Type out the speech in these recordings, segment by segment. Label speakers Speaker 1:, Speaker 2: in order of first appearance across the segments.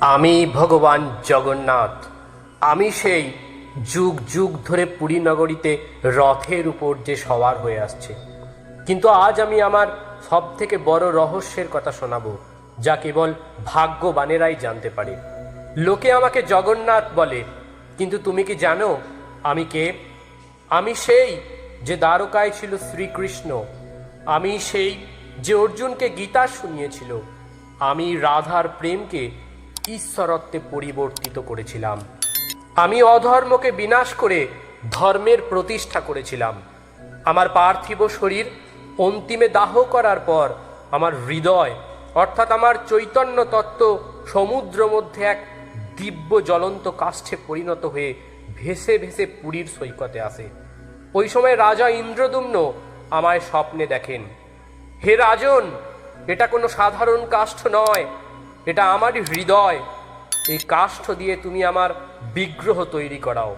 Speaker 1: আমি ভগবান জগন্নাথ। আমি সেই যুগ যুগ ধরে পুরী নগরীতে রথের উপর যে সওয়ার হয়ে আসছে। কিন্তু আজ আমি আমার সব থেকে বড় রহস্যের কথা শোনাবো, যা কেবল ভাগ্যবানেরাই জানতে পারে। লোকে আমাকে জগন্নাথ বলে, কিন্তু তুমি কি জানো আমি কে? আমি সেই যে দ্বারকায় ছিল শ্রীকৃষ্ণ। আমি সেই যে অর্জুনকে গীতা শুনিয়েছিল। আমি রাধার প্রেমকে ঈশ্বরত্বে পরিবর্তিত করেছিলাম। আমি অধর্মকে বিনাশ করে ধর্মের প্রতিষ্ঠা করেছিলাম। আমার পার্থিব শরীর অন্তিমে দাহ করার পর আমার হৃদয়, অর্থাৎ আমার চৈতন্য তত্ত্ব সমুদ্র মধ্যে এক দিব্য জ্বলন্ত কাষ্ঠে পরিণত হয়ে ভেসে ভেসে পুরীর সৈকতে আসে। ওই সময় রাজা ইন্দ্রদুম্ন আমায় স্বপ্নে দেখেন। হে রাজন, এটা কোনো সাধারণ কাষ্ঠ নয়। এটা আমারই হৃদয়। এই কাষ্ঠ দিয়ে তুমি আমার বিগ্রহ তৈরি করাও।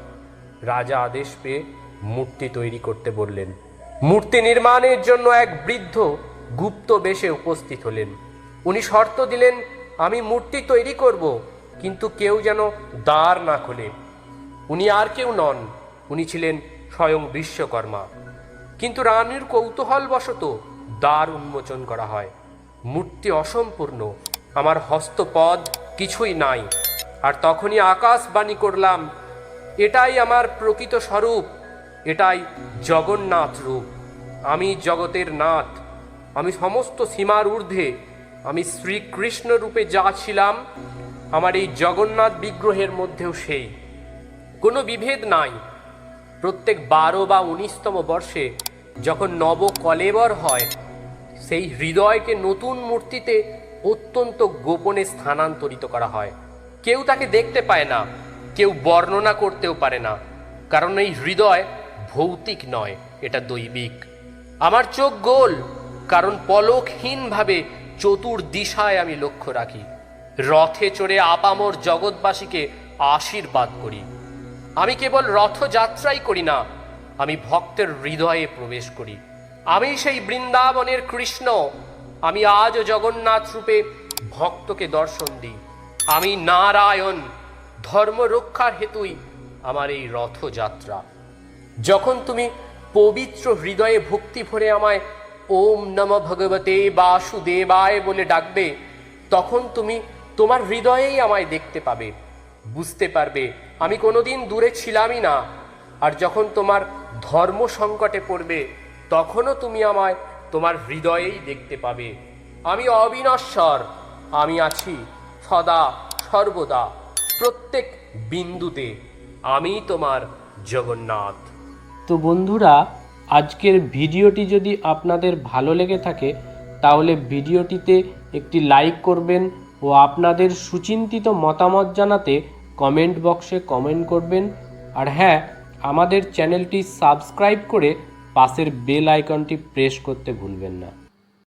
Speaker 1: রাজা আদেশ পেয়ে মূর্তি তৈরি করতে বললেন। মূর্তি নির্মাণের জন্য এক বৃদ্ধ গুপ্ত বেশে উপস্থিত হলেন। উনি শর্ত দিলেন, আমি মূর্তি তৈরি করব, কিন্তু কেউ যেন দ্বার না খোলে। উনি আর কেউ নন, উনি ছিলেন স্বয়ং বিশ্বকর্মা। কিন্তু রানীর কৌতূহলবশত দ্বার উন্মোচন করা হয়। মূর্তি অসম্পূর্ণ আমার হস্তপদ কিছুই নাই। আর তখনই আকাশবাণী করলাম, এটাই আমার প্রকৃত স্বরূপ, এটাই জগন্নাথ রূপ। আমি জগতের নাথ, আমি সমস্ত সীমার ঊর্ধ্বে, আমি শ্রীকৃষ্ণ রূপে যা ছিলাম, আমার এই জগন্নাথ বিগ্রহের মধ্যেও সেই। কোনো বিভেদ নাই। প্রত্যেক বারো বা উনিশতম বর্ষে যখন নব কলেবর হয়, সেই হৃদয়কে নতুন মূর্তিতে অত্যন্ত গোপনে স্থানান্তরিত করা হয়। কেউ তাকে দেখতে পায় না, কেউ বর্ণনা করতেও পারে না, কারণ এই হৃদয় ভৌতিক নয়, এটা দৈবিক। আমার চোখ গোল, কারণ পলকহীনভাবে চতুর্দিশায় আমি লক্ষ্য রাখি। রথে চড়ে আপামর জগৎবাসীকে আশীর্বাদ করি। আমি কেবল রথযাত্রাই করি না, আমি ভক্তের হৃদয়ে প্রবেশ করি। আমি সেই বৃন্দাবনের কৃষ্ণ আমি আজও জগন্নাথ রূপে ভক্তকে দর্শন দিই। আমি নারায়ণ, ধর্ম রক্ষার হেতুই আমার এই রথযাত্রা। যখন তুমি পবিত্র হৃদয়ে ভক্তি ভরে আমায় ওম নম ভগবতে বাসুদেবায় বলে ডাকবে, তখন তুমি তোমার হৃদয়েই আমায় দেখতে পাবে, বুঝতে পারবে আমি কোনোদিন দূরে ছিলামই না। আর যখন তোমার ধর্ম সংকটে পড়বে, তখনও তুমি আমায় তোমার হৃদয়েই দেখতে পাবে। আমি অবিনশ্বর, আমি আছি সদা, সর্বদা, প্রত্যেক বিন্দুতে। আমি তোমার জগন্নাথ।
Speaker 2: তো বন্ধুরা, আজকের ভিডিওটি যদি আপনাদের ভালো লেগে থাকে, তাহলে ভিডিওটিতে একটি লাইক করবেন ও আপনাদের সুচিন্তিত মতামত জানাতে কমেন্ট বক্সে কমেন্ট করবেন। আর হ্যাঁ আমাদের চ্যানেলটি সাবস্ক্রাইব করে পাশের বেল আইকনটি প্রেস করতে ভুলবেন না।